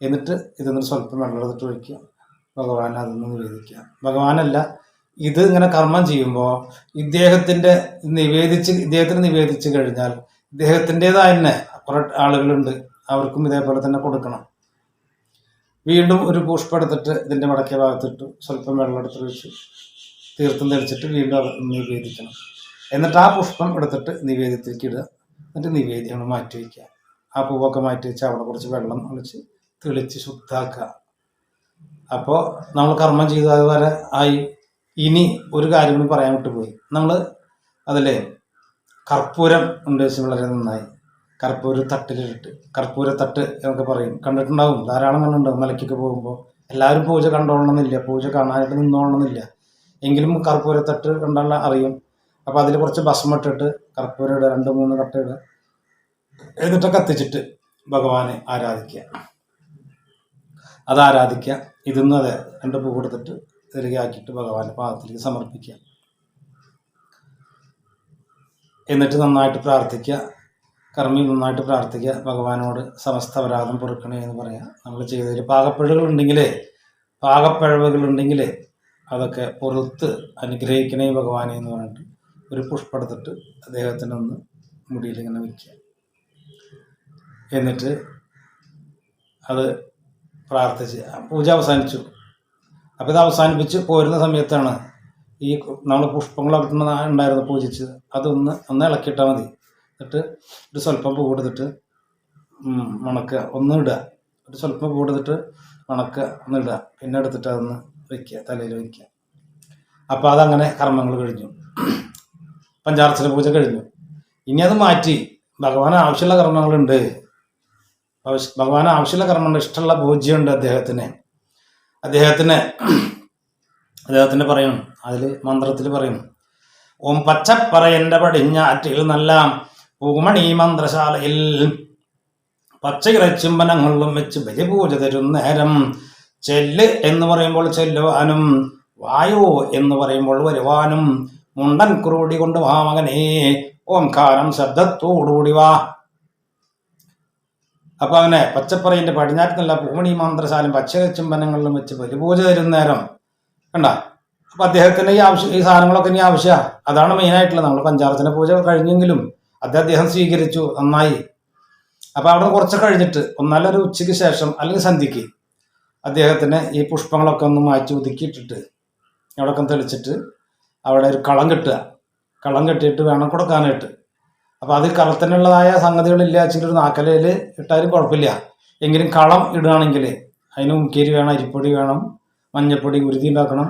എന്നിട്ട് ഇതൊന്ന് സ്വല്പം വെള്ളം എടുത്തിട്ട് ഒഴിക്കുക. ഭഗവാൻ അതൊന്ന് നിവേദിക്കുക. ഭഗവാനല്ല ഇത് ഇങ്ങനെ കർമ്മം ചെയ്യുമ്പോൾ ഇദ്ദേഹത്തിന്റെ നിവേദിച്ച് ഇദ്ദേഹത്തിന് നിവേദിച്ച് കഴിഞ്ഞാൽ ഇദ്ദേഹത്തിന്റെതായ തന്നെ കുറെ ആളുകളുണ്ട് അവർക്കും ഇതേപോലെ തന്നെ കൊടുക്കണം. വീണ്ടും ഒരു പുഷ്പം എടുത്തിട്ട് ഇതിന്റെ വടക്കേ ഭാഗത്തിട്ട് സ്വല്പം വെള്ളം എടുത്ത് ഒഴിച്ച് തീർത്ഥം തെളിച്ചിട്ട് വീണ്ടും നിവേദിക്കണം. എന്നിട്ട് ആ പുഷ്പം എടുത്തിട്ട് നിവേദ്യത്തിലേക്ക് ഇടുക. എന്നിട്ട് നിവേദ്യം മാറ്റി വയ്ക്കുക. ആ പൂവൊക്കെ മാറ്റി വെച്ച് അവിടെ കുറച്ച് വെള്ളം ഒഴിച്ച് തെളിച്ച് ശുദ്ധാക്കുക അപ്പോൾ നമ്മൾ കർമ്മം ചെയ്തു അതുപോലെ ആയി. ഇനി ഒരു കാര്യം കൂടി പറയാൻ വിട്ടുപോയി. നമ്മൾ അതിലെ കർപ്പൂരം ഉണ്ട് വളരെ നന്നായി. കർപ്പൂര തട്ടിലിട്ട് കർപ്പൂര തട്ട് എന്നൊക്കെ പറയും. കണ്ടിട്ടുണ്ടാവും. ധാരാളം കണ്ടിട്ടുണ്ടാവും. മലയ്ക്കൊക്കെ പോകുമ്പോൾ. എല്ലാവരും പൂജ കണ്ടോളണമെന്നില്ല. പൂജ കാണാനായിട്ട് നിന്നോളണമെന്നില്ല. എങ്കിലും കർപ്പൂരത്തട്ട് കണ്ടാൽ അറിയും. അപ്പോൾ അതിൽ കുറച്ച് ഭസ്മട്ടിട്ട് കർപ്പൂരം ഇടുക രണ്ട് മൂന്ന് കട്ട ഇടുക എന്നിട്ട് കത്തിച്ചിട്ട് ഭഗവാനെ ആരാധിക്കുക. അത് ആരാധിക്കുക. ഇതൊന്നും അതെ രണ്ട് പൂ കൊടുത്തിട്ട് തിരികെ ആക്കിയിട്ട് ഭഗവാന്റെ പാദത്തിലേക്ക് സമർപ്പിക്കുക. എന്നിട്ട് നന്നായിട്ട് പ്രാർത്ഥിക്കുക. കർമ്മി നന്നായിട്ട് പ്രാർത്ഥിക്കുക. ഭഗവാനോട് സമസ്ത അപരാധം പൊറുക്കണേ എന്ന് പറയാം. നമ്മൾ ചെയ്തതിൽ പാകപ്പിഴവുകൾ ഉണ്ടെങ്കിൽ അതൊക്കെ പുറത്ത് അനുഗ്രഹിക്കണേ ഭഗവാനെ എന്ന് പറഞ്ഞിട്ട് ഒരു പുഷ്പം എടുത്തിട്ട് അദ്ദേഹത്തിനൊന്ന് മുടിയിലിങ്ങനെ വയ്ക്കുക എന്നിട്ട് അത് പ്രാർത്ഥിച്ച് പൂജ അവസാനിച്ചു. അപ്പോൾ ഇത് അവസാനിപ്പിച്ച് പോരുന്ന സമയത്താണ് ഈ നമ്മൾ നിന്ന് ഉണ്ടായിരുന്നു പൂജിച്ച്. അതൊന്ന് ഒന്ന് ഇളക്കിയിട്ടാൽ മതി. എന്നിട്ട് ഒരു സ്വല്പം പൂ കൊടുത്തിട്ട് മണക്കുക ഒന്ന് ഇടുക. ഒരു സ്വല്പം പൂ കൊടുത്തിട്ട് മണക്കുക ഒന്ന് ഇടുക. പിന്നെ എടുത്തിട്ട് അതൊന്ന് വയ്ക്കുക തലയിൽ വയ്ക്കുക അപ്പോൾ അതങ്ങനെ കർമ്മങ്ങൾ കഴിഞ്ഞു. പഞ്ചാർച്ചന പൂജ കഴിഞ്ഞു. ഇനി അത് മാറ്റി. ഭഗവാൻ ആവശ്യമുള്ള കർമ്മങ്ങളുണ്ട്. ഭഗവാൻ ആവശ്യമുള്ള കർമ്മങ്ങൾ ഇഷ്ടമുള്ള പൂജ്യമുണ്ട് അദ്ദേഹത്തിന്. അദ്ദേഹത്തിന് അദ്ദേഹത്തിന് പറയും അതിൽ മന്ത്രത്തിൽ പറയും ഓം പച്ചപ്പറയന്റെ പടിഞ്ഞാറ്റിൽ നല്ല പൂമണി മന്ത്രശാലയിൽ പച്ചയിറച്ചുംബനങ്ങളിലും വെച്ച് ബലിപൂജ തരും നേരം. ചെല്ല് എന്ന് പറയുമ്പോൾ ചെല്ലുവാനും വായു എന്ന് പറയുമ്പോൾ വരുവാനും മുണ്ടൻ കുറുടി കൊണ്ട് വാ മകനേ. ഓംകാരം ശബ്ദത്തോടുകൂടി വാ. അപ്പൊ അവനെ പച്ചപ്പറയിന്റെ പടിഞ്ഞാറ്റിനുള്ള പൂമണി മന്ത്രശാലും പച്ചകച്ചുംബനങ്ങളിലും വെച്ച് പരിപൂജ തരും നേരം. കണ്ട? അപ്പൊ അദ്ദേഹത്തിന് ഈ ആവശ്യം ഈ സാധനങ്ങളൊക്കെ ഇനി ആവശ്യമാണ് അതാണ് മെയിനായിട്ടുള്ളത് നമ്മൾ പഞ്ചാർച്ചന പൂജ കഴിഞ്ഞെങ്കിലും അത് അദ്ദേഹം സ്വീകരിച്ചു. നന്നായി. അപ്പൊ അവിടെ കുറച്ച് കഴിഞ്ഞിട്ട് ഒന്നല്ലൊരു ഉച്ചയ്ക്ക് ശേഷം അല്ലെങ്കിൽ സന്ധ്യക്ക് അദ്ദേഹത്തിന് ഈ പുഷ്പങ്ങളൊക്കെ ഒന്ന് മാറ്റി ഒതുക്കിയിട്ടിട്ട് അവിടെയൊക്കെ തെളിച്ചിട്ട് അവിടെ ഒരു കളം കെട്ടുക. കളം കെട്ടിയിട്ട് വേണം കൊടുക്കാനായിട്ട്. അപ്പോൾ അത് കളത്തിനുള്ളതായ സംഗതികളില്ല. വെച്ചിട്ടൊരു നാക്കലയിൽ ഇട്ടാലും കുഴപ്പമില്ല. എങ്കിലും കളം ഇടുകയാണെങ്കിൽ അതിന് മുക്കേരി വേണം അരിപ്പൊടി വേണം മഞ്ഞപ്പൊടി ഗുരുതി ഉണ്ടാക്കണം.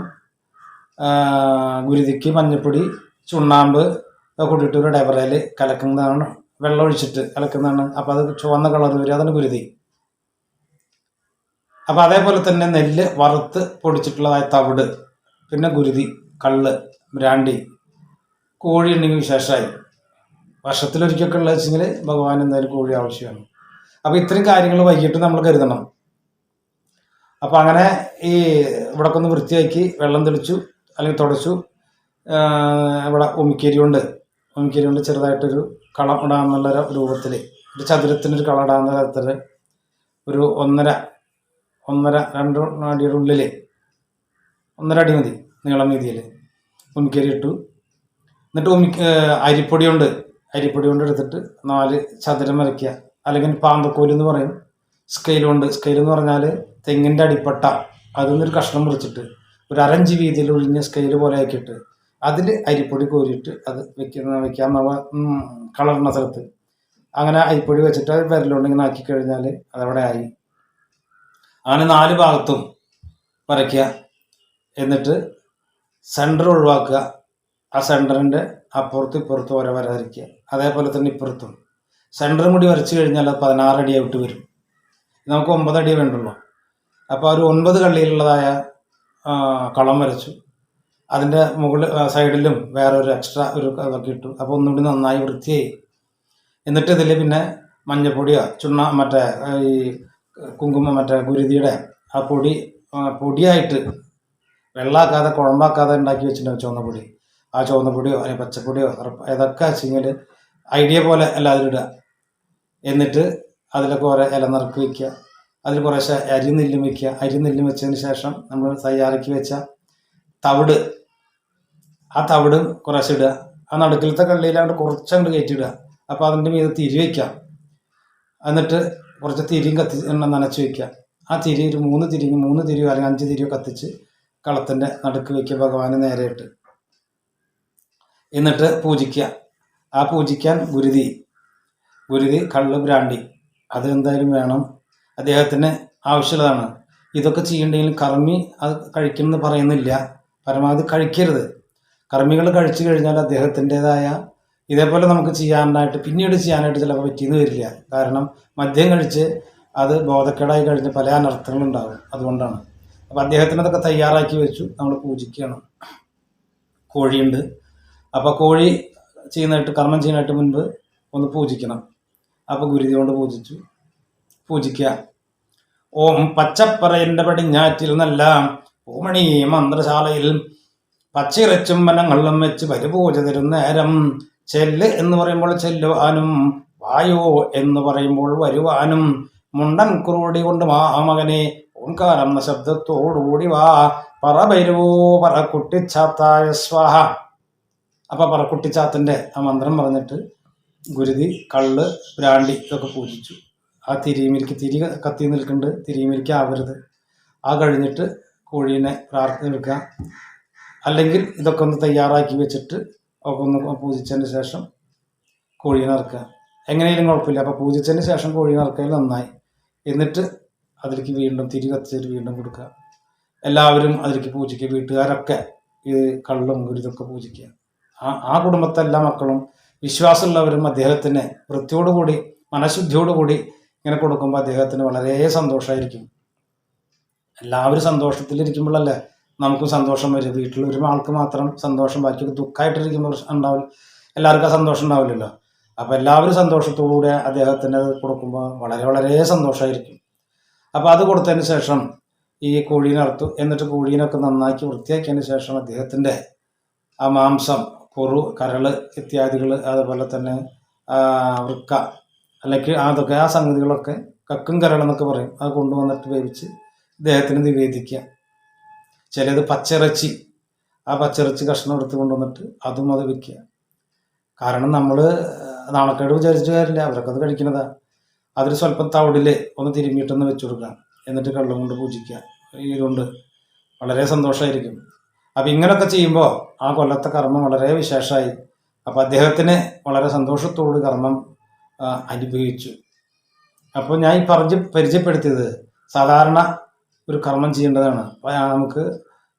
ഗുരുതിക്ക് മഞ്ഞപ്പൊടി ചുണ്ണാമ്പ് ഒക്കെ കൂട്ടിയിട്ട് ഒരു ഡബറയിൽ കലക്കുന്നതാണ്. വെള്ളം ഒഴിച്ചിട്ട് കലക്കുന്നതാണ്. അപ്പോൾ അത് ചുവന്ന കളർ വരും. അതാണ് ഗുരുതി. അപ്പോൾ അതേപോലെ തന്നെ നെല്ല് വറുത്ത് പൊടിച്ചിട്ടുള്ളതായ തവിട്. പിന്നെ ഗുരുതി. കള്ള് ബ്രാണ്ടി കോഴി ഉണ്ടെങ്കിൽ വിശേഷമായി വർഷത്തിലൊരിക്കൽ ഉള്ള വെച്ചെങ്കിൽ ഭഗവാൻ എന്തായാലും കോഴി ആവശ്യമാണ് അപ്പോൾ ഇത്രയും കാര്യങ്ങൾ വൈകിട്ട് നമ്മൾ കരുതണം. അപ്പോൾ അങ്ങനെ ഈ ഇവിടൊക്കെ ഒന്ന് വൃത്തിയാക്കി വെള്ളം തെളിച്ചു അല്ലെങ്കിൽ തുടച്ചു. ഇവിടെ ഉമിക്കേരി കൊണ്ട് ഉമിക്കേരി കൊണ്ട് ചെറുതായിട്ടൊരു കളം ഇടാമെന്നുള്ള രൂപത്തിൽ ഒരു ചതുരത്തിനൊരു കളം ഇടാവുന്ന തരത്തിൽ ഒരു ഒന്നര ഒന്നര രണ്ട് അടിയുടെ ഉള്ളിൽ ഒന്നര അടി മതി. നീളം വീതിയിൽ ഉമിക്കരി ഇട്ടു. എന്നിട്ട് ഉമി അരിപ്പൊടി കൊണ്ട് അരിപ്പൊടി കൊണ്ട് എടുത്തിട്ട് നാല് ചതുരം വരയ്ക്കുക. അല്ലെങ്കിൽ പാമ്പക്കോൽ എന്ന് പറയും. സ്കെയിൽ കൊണ്ട്. സ്കെയിൽ എന്ന് പറഞ്ഞാൽ തെങ്ങിന്റെ അടിപ്പട്ട. അതിൽ നിന്നൊരു കഷ്ണം മുറിച്ചിട്ട് ഒരു അരഞ്ച് വീതിയിൽ ഒഴിഞ്ഞ സ്കെയിൽ പോലെ ആക്കിയിട്ട് അതിൽ അരിപ്പൊടി കോരിയിട്ട് അത് വെക്കുന്ന വെക്കാൻ നമ്മൾ കളറിന സ്ഥലത്ത്. അങ്ങനെ അരിപ്പൊടി വെച്ചിട്ട് അത് വിരലുകൊണ്ട് ഇങ്ങനെ ആക്കി കഴിഞ്ഞാൽ അതവിടെ ആയി. അങ്ങനെ നാല് ഭാഗത്തും വരയ്ക്കുക. എന്നിട്ട് സെന്റർ ഒഴിവാക്കുക. ആ സെന്ററിന്റെ അപ്പുറത്തും ഇപ്പുറത്തും വര വരയ്ക്കുക അതേപോലെ തന്നെ ഇപ്പുറത്തും. സെന്റർ കൂടി വരച്ച് കഴിഞ്ഞാൽ അത് പതിനാറ് അടിയായിട്ട് വരും. നമുക്ക് ഒമ്പത് അടി വേണ്ടുള്ളൂ. അപ്പോൾ ഒരു ഒൻപത് കള്ളിയിലുള്ളതായ കളം വരച്ചു. അതിന്റെ മുകളിൽ സൈഡിലും വേറെ ഒരു എക്സ്ട്രാ ഒരു ഇതൊക്കെ ഇട്ടു. അപ്പോൾ ഒന്നുകൂടി നന്നായി വൃത്തിയായി. എന്നിട്ട് ഇതിൽ പിന്നെ മഞ്ഞപ്പൊടിയോ ചുണ്ണ മറ്റേ ഈ കുങ്കുമ മറ്റേ ഗുരുതിയുടെ ആ പൊടി പൊടിയായിട്ട് വെള്ളമാക്കാതെ കുഴമ്പാക്കാതെ ഉണ്ടാക്കി വെച്ചിട്ടുണ്ടാവും ചുവന്ന പൊടി ആ ചുവന്ന പൊടിയോ അല്ലെങ്കിൽ പച്ചപ്പൊടിയോ ഏതൊക്കെ വെച്ചെങ്കിൽ ഐഡിയ പോലെ എല്ലാവരും ഇടുക. എന്നിട്ട് അതിലൊക്കെ കുറേ ഇല നിറക്ക് വയ്ക്കുക അതിൽ കുറേശ്ശെ അരി നെല്ലും വയ്ക്കുക അരി നെല്ലും വെച്ചതിന് ശേഷം നമ്മൾ തയ്യാറാക്കി വെച്ച തവിട്. ആ തവിട് കുറേശ്ശെ ഇടുക. ആ നടുക്കിലത്തെ കള്ളിയിലാണ്ട് കുറച്ചങ്ങോട്ട് കയറ്റിയിടുക. അപ്പോൾ അതിന്റെ മീത് തിരി വയ്ക്കാം എന്നിട്ട് കുറച്ച് തിരിയും കത്തി നനച്ച് വയ്ക്കുക ആ തിരി ഒരു മൂന്ന് തിരിഞ്ഞ് മൂന്ന് തിരിയോ അല്ലെങ്കിൽ അഞ്ച് തിരിയോ കത്തിച്ച് കളത്തിന്റെ നടുക്ക് വയ്ക്കുക ഭഗവാന് നേരെയിട്ട്. എന്നിട്ട് പൂജിക്കുക. ആ പൂജിക്കാൻ ഗുരുതി. ഗുരുതി കള്ള് ബ്രാണ്ടി അത് എന്തായാലും വേണം. അദ്ദേഹത്തിന് ആവശ്യമുള്ളതാണ്. ഇതൊക്കെ ചെയ്യണ്ടെങ്കിൽ കർമ്മി അത് കഴിക്കുമെന്ന് പറയുന്നില്ല. പരമാവധി കഴിക്കരുത്. കർമ്മികൾ കഴിച്ചു കഴിഞ്ഞാൽ അദ്ദേഹത്തിന്റെതായ ഇതേപോലെ നമുക്ക് ചെയ്യാനായിട്ട് പിന്നീട് ചെയ്യാനായിട്ട് ചിലപ്പോൾ പറ്റിയെന്ന് വരില്ല. കാരണം മദ്യം കഴിച്ച് അത് ബോധക്കേടായി കഴിഞ്ഞ് പല അനർത്ഥങ്ങളുണ്ടാകും. അതുകൊണ്ടാണ്. അപ്പോൾ അദ്ദേഹത്തിന് അതൊക്കെ തയ്യാറാക്കി വെച്ചു. നമ്മൾ പൂജിക്കുകയാണ്. കോഴിയുണ്ട്. അപ്പോൾ കോഴി ചെയ്യുന്നതായിട്ട് കർമ്മം ചെയ്യുന്നതായിട്ട് മുൻപ് ഒന്ന് പൂജിക്കണം. അപ്പോൾ ഗുരുതി കൊണ്ട് പൂജിച്ചു. പൂജിക്കുക. ഓം പച്ചപ്പറയന്റെ പടിഞ്ഞാറ്റിൽ നല്ല ഓമണി മന്ത്രശാലയിൽ പച്ചിറച്ചും വനങ്ങളിലും വെച്ച് പരിപൂജ തരും നേരം ചെല്ല് എന്ന് പറയുമ്പോൾ ചെല്ലുവാനും വായോ എന്ന് പറയുമ്പോൾ വരുവാനും മുണ്ടൻ കുറുടി കൊണ്ട് മാ എന്ന ശബ്ദത്തോടുകൂടി വാ പറ ഭൈരവോ പറ കുട്ടിച്ചാത്തായ സ്വാഹ. അപ്പൊ പറക്കുട്ടിച്ചാത്തന്റെ ആ മന്ത്രം പറഞ്ഞിട്ട് ഗുരുതി കള്ള് ബ്രാണ്ടി ഇതൊക്കെ പൂജിച്ചു. ആ തിരിയുമിരിക്ക് തിരി കത്തി നിൽക്കുന്നുണ്ട് തിരിയുമിരിക്ക് ആവരുത്. ആ കഴിഞ്ഞിട്ട് കോഴീനെ പ്രാർത്ഥന എടുക്കുക അല്ലെങ്കിൽ ഇതൊക്കെ ഒന്ന് തയ്യാറാക്കി വെച്ചിട്ട് ഒക്കെ ഒന്ന് പൂജിച്ചതിന് ശേഷം കോഴീനെ ഇറക്കുക. എങ്ങനെയെങ്കിലും കുഴപ്പമില്ല. അപ്പോൾ പൂജിച്ചതിന് ശേഷം കോഴീനെ ഇറക്കിയാൽ നന്നായി. എന്നിട്ട് അതിലേക്ക് വീണ്ടും തിരി കത്തിച്ചിട്ട് വീണ്ടും കൊടുക്കുക. എല്ലാവരും അതിലേക്ക് പൂജിക്കുക. വീട്ടുകാരൊക്കെ ഈ കള്ളും ഗുരുതൊക്കെ പൂജിക്കുക. ആ ആ കുടുംബത്തെ എല്ലാ മക്കളും വിശ്വാസമുള്ളവരും അദ്ദേഹത്തിന് വൃത്തിയോടുകൂടി മനഃശുദ്ധിയോടുകൂടി ഇങ്ങനെ കൊടുക്കുമ്പോൾ അദ്ദേഹത്തിന് വളരെ സന്തോഷമായിരിക്കും. എല്ലാവരും സന്തോഷത്തിലിരിക്കുമ്പോഴല്ലേ നമുക്കും സന്തോഷം വരും. വീട്ടിൽ ഒരു ആൾക്ക് മാത്രം സന്തോഷം ബാക്കി ദുഃഖമായിട്ടിരിക്കുമ്പോൾ ഉണ്ടാവില്ല എല്ലാവർക്കും ആ സന്തോഷം ഉണ്ടാവില്ലല്ലോ. അപ്പോൾ എല്ലാവരും സന്തോഷത്തോടുകൂടി അദ്ദേഹത്തിന് കൊടുക്കുമ്പോൾ വളരെ വളരെ സന്തോഷമായിരിക്കും. അപ്പോൾ അത് കൊടുത്തതിന് ശേഷം ഈ കോഴീനെ അറുത്തു എന്നിട്ട് കോഴീനൊക്കെ നന്നാക്കി വൃത്തിയാക്കിയതിന് ശേഷം അദ്ദേഹത്തിന്റെ ആ മാംസം കുറു കരൾ ഇത്യാദികൾ അതുപോലെ തന്നെ വൃക്ക അല്ലെങ്കിൽ അതൊക്കെ ആ സംഗതികളൊക്കെ കക്കും കരളെന്നൊക്കെ പറയും. അത് കൊണ്ടുവന്നിട്ട് വേവിച്ച് ഇദ്ദേഹത്തിന് നിവേദിക്കുക. ചിലത് പച്ചിറച്ചി ആ പച്ചിറച്ചി കഷ്ണം എടുത്ത് കൊണ്ടുവന്നിട്ട് അതും അത് വയ്ക്കുക കാരണം നമ്മൾ നാണക്കേട് വിചാരിച്ചു കാര്യമില്ല. അവരൊക്കെ അത് കഴിക്കുന്നതാ. അതിൽ സ്വല്പം തവിടിൽ ഒന്ന് തിരുമ്മിയിട്ടൊന്ന് വെച്ചു കൊടുക്കുക. എന്നിട്ട് കള്ളം കൊണ്ട് പൂജിക്കുക. ഇതുകൊണ്ട് വളരെ സന്തോഷമായിരിക്കും അപ്പം ഇങ്ങനെയൊക്കെ ചെയ്യുമ്പോൾ ആ കൊല്ലത്തെ കർമ്മം വളരെ വിശേഷമായി അപ്പം അദ്ദേഹത്തിന് വളരെ സന്തോഷത്തോട് കർമ്മം അനുഭവിച്ചു. അപ്പോൾ ഞാൻ ഈ പറഞ്ഞ് പരിചയപ്പെടുത്തിയത് സാധാരണ ഒരു കർമ്മം ചെയ്യേണ്ടതാണ്. നമുക്ക്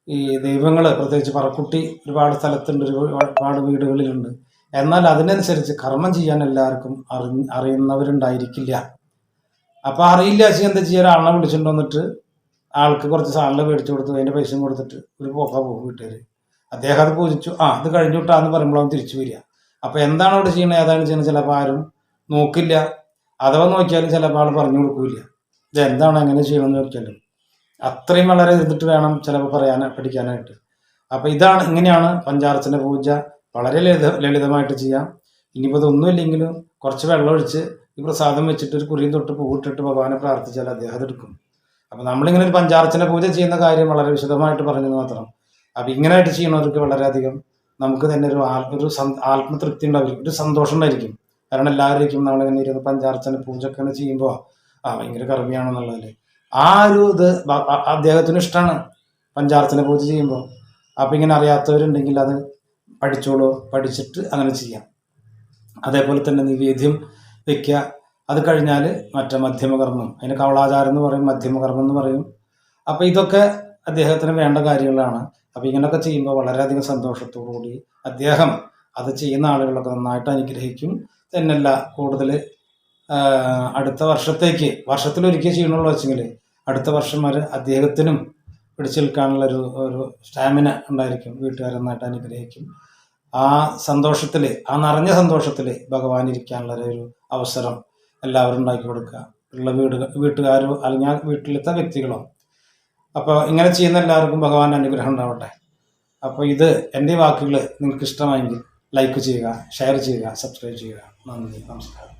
ഈ ദൈവങ്ങൾ പ്രത്യേകിച്ച് പറക്കുട്ടി ഒരുപാട് സ്ഥലത്തുണ്ട് ഒരുപാട് വീടുകളിലുണ്ട്. എന്നാൽ അതിനനുസരിച്ച് കർമ്മം ചെയ്യാൻ എല്ലാവർക്കും അറി അറിയുന്നവരുണ്ടായിരിക്കില്ല. അപ്പോൾ അറിയില്ല വെച്ചാൽ എന്താ ചെയ്യുക ഒരാളിനെ വിളിച്ചുകൊണ്ട് വന്നിട്ട് ആൾക്ക് കുറച്ച് സാധനങ്ങൾ മേടിച്ചു കൊടുത്തു അതിന്റെ പൈസയും കൊടുത്തിട്ട് ഒരു പോക്ക പോകും വീട്ടുകാർ അദ്ദേഹം അത് പൂജിച്ചു. ആ അത് കഴിഞ്ഞു വിട്ടാന്ന് പറയുമ്പോഴാണ് തിരിച്ചു വരിക. അപ്പോൾ എന്താണ് അവിടെ ചെയ്യണത് ഏതാണ് ചെയ്യുന്നത് ചിലപ്പോൾ ആരും നോക്കില്ല. അഥവാ നോക്കിയാലും ചിലപ്പോൾ ആൾ പറഞ്ഞു കൊടുക്കില്ല. ഇത് എന്താണ് എങ്ങനെ ചെയ്യണമെന്ന് നോക്കിയാലും. അത്രയും വളരെ ഇരുന്നിട്ട് വേണം ചിലപ്പോൾ പറയാൻ പഠിക്കാനായിട്ട്. അപ്പോൾ ഇതാണ് ഇങ്ങനെയാണ് പഞ്ചാർച്ചന പൂജ. വളരെ ലളിത ലളിതമായിട്ട് ചെയ്യാം. ഇനിയിപ്പോൾ ഇതൊന്നുമില്ലെങ്കിലും കുറച്ച് വെള്ളം ഒഴിച്ച് ഈ പ്രസാദം വെച്ചിട്ട് ഒരു കുറിയും തൊട്ട് പൂവിട്ടിട്ട് ഭഗവാനെ പ്രാർത്ഥിച്ചാൽ അദ്ദേഹം എടുക്കും. അപ്പോൾ നമ്മളിങ്ങനെ ഒരു പഞ്ചാർച്ചന പൂജ ചെയ്യുന്ന കാര്യം വളരെ വിശദമായിട്ട് പറഞ്ഞത് മാത്രം. അപ്പോൾ ഇങ്ങനെയായിട്ട് ചെയ്യുന്നവർക്ക് വളരെയധികം നമുക്ക് തന്നെ ഒരു ആത്മ ഒരു ആത്മതൃപ്തി ഉണ്ടാവും ഒരു സന്തോഷം ഉണ്ടായിരിക്കും. കാരണം എല്ലാവരും നമ്മളിങ്ങനെ ഇരുന്ന് പഞ്ചാർച്ചന പൂജ ഒക്കെ ചെയ്യുമ്പോൾ ആ ഭയങ്കര കർമ്മിയാണെന്നുള്ളതിൽ ആ ഒരു ഇത് അദ്ദേഹത്തിന് ഇഷ്ടമാണ് പഞ്ചാർച്ചന പൂജ ചെയ്യുമ്പോൾ അപ്പം ഇങ്ങനെ അറിയാത്തവരുണ്ടെങ്കിൽ അത് പഠിച്ചോളൂ പഠിച്ചിട്ട് അങ്ങനെ ചെയ്യാം. അതേപോലെ തന്നെ നിവേദ്യം വയ്ക്കുക. അത് കഴിഞ്ഞാൽ മറ്റേ മധ്യമകർമ്മം. അതിന് കവളാചാരം എന്ന് പറയും മധ്യമകർമ്മം എന്ന് പറയും. അപ്പോൾ ഇതൊക്കെ അദ്ദേഹത്തിന് വേണ്ട കാര്യങ്ങളാണ്. അപ്പോൾ ഇങ്ങനെയൊക്കെ ചെയ്യുമ്പോൾ വളരെയധികം സന്തോഷത്തോടുകൂടി അദ്ദേഹം അത് ചെയ്യുന്ന ആളുകളൊക്കെ നന്നായിട്ട് അനുഗ്രഹിക്കും. തന്നെയല്ല കൂടുതൽ അടുത്ത വർഷത്തേക്ക് വർഷത്തിലൊരിക്കൽ ചെയ്യണുള്ളൂ വെച്ചെങ്കിൽ അടുത്ത വർഷം വരെ അദ്ദേഹത്തിനും പിടിച്ചു നിൽക്കാനുള്ള ഒരു ഒരു സ്റ്റാമിന ഉണ്ടായിരിക്കും. വീട്ടുകാരെ നന്നായിട്ട് അനുഗ്രഹിക്കും. ആ സന്തോഷത്തിൽ ആ നിറഞ്ഞ സന്തോഷത്തിൽ ഭഗവാൻ ഇരിക്കാനുള്ള ഒരു അവസരം എല്ലാവരും ഉണ്ടാക്കി കൊടുക്കുക. ഉള്ള വീട് വീട്ടുകാരോ അല്ലെങ്കിൽ വീട്ടിലത്തെ വ്യക്തികളോ. അപ്പോൾ ഇങ്ങനെ ചെയ്യുന്ന എല്ലാവർക്കും ഭഗവാൻ അനുഗ്രഹം ഉണ്ടാവട്ടെ. അപ്പോൾ ഇത് എന്റെ വാക്കുകൾ നിങ്ങൾക്ക് ഇഷ്ടമായെങ്കിൽ ലൈക്ക് ചെയ്യുക ഷെയർ ചെയ്യുക സബ്സ്ക്രൈബ് ചെയ്യുക. നന്ദി നമസ്കാരം.